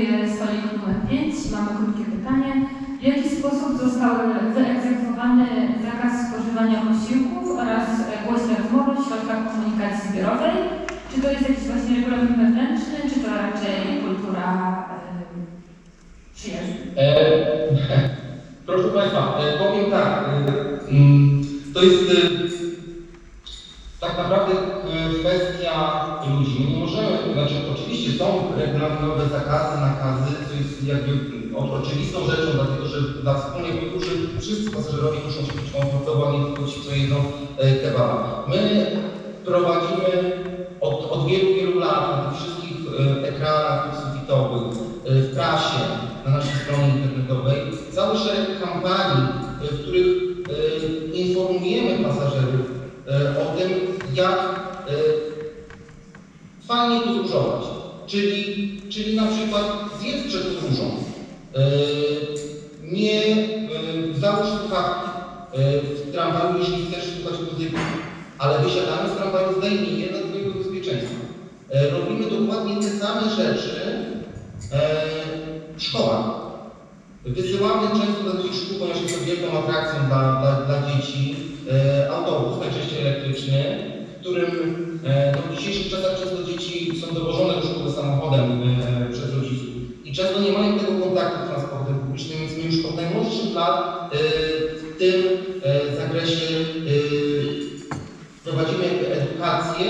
prezentuje stolik numer 5. Mamy krótkie pytanie. W jaki sposób został wyegzekwowany zakaz spożywania posiłków oraz głośne rozmowy w środkach komunikacji zbiorowej? Czy to jest jakiś właśnie regulamin wewnętrzny, czy to raczej kultura em, przyjazdu? E, proszę Państwa, e, powiem tak. E, mm, to jest e, tak naprawdę kwestia ludzi. Nie możemy, znaczy oczywiście są regulaminowe zakazy, nakazy, co jest jakby oczywistą rzeczą, dlatego że na wspólnej podróży wszyscy pasażerowie muszą się czuć komfortowo, tylko ci, co jedzą e, kebaba. My prowadzimy od, od wielu, wielu lat na tych wszystkich e, ekranach sufitowych, e, w prasie, na naszej stronie internetowej cały szereg kampanii, w których informujemy pasażerów o tym, jak e, fajnie podróżować. Czyli, czyli na przykład zjedz przed podróżą. E, Nie e, załóż słuchawki e, w tramwaju, jeśli chcesz słuchać muzyki, ale wysiadamy z tramwaju, zdejmij je dla Twojego bezpieczeństwa. Robimy dokładnie te same rzeczy w szkołach. Wysyłamy często do takich szkół, ponieważ jest to wielką atrakcją dla, dla, dla dzieci, autobus, najczęściej elektryczny, którym e, no, w dzisiejszych czasach często dzieci są dowożone do szkoły samochodem e, przez rodziców. I często nie mają tego kontaktu z transportem publicznym, więc my już od najmłodszych lat e, w tym zakresie prowadzimy edukację,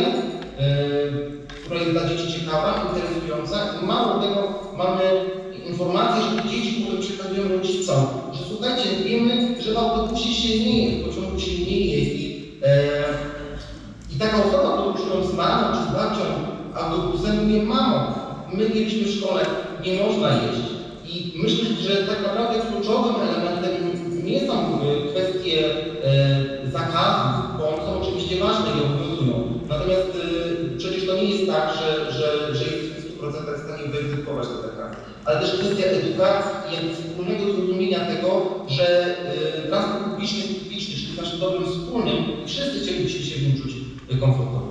która jest dla dzieci ciekawa, interesująca. Mało tego mamy informacje, że dzieci potem przekazują rodzicom, że słuchajcie, wiemy, że w autobusie się nie je, w pociągu się nie je i, i taka osoba podróżując z mamą czy z babcią autobusem mówi, mamo, my mieliśmy w szkole, nie można jeść. I myślę, że tak naprawdę kluczowym elementem nie są kwestie e, zakazów, bo one są oczywiście ważne i obowiązują. Natomiast e, przecież to nie jest tak, że, że, że jest w 100% w stanie wyegzekwować te zakazy. Ale też kwestia edukacji i wspólnego zrozumienia tego, że e, transport publiczny publiczny, czyli naszym dobrem wspólnym wszyscy chcielibyśmy się w nim czuć e, komfortowo.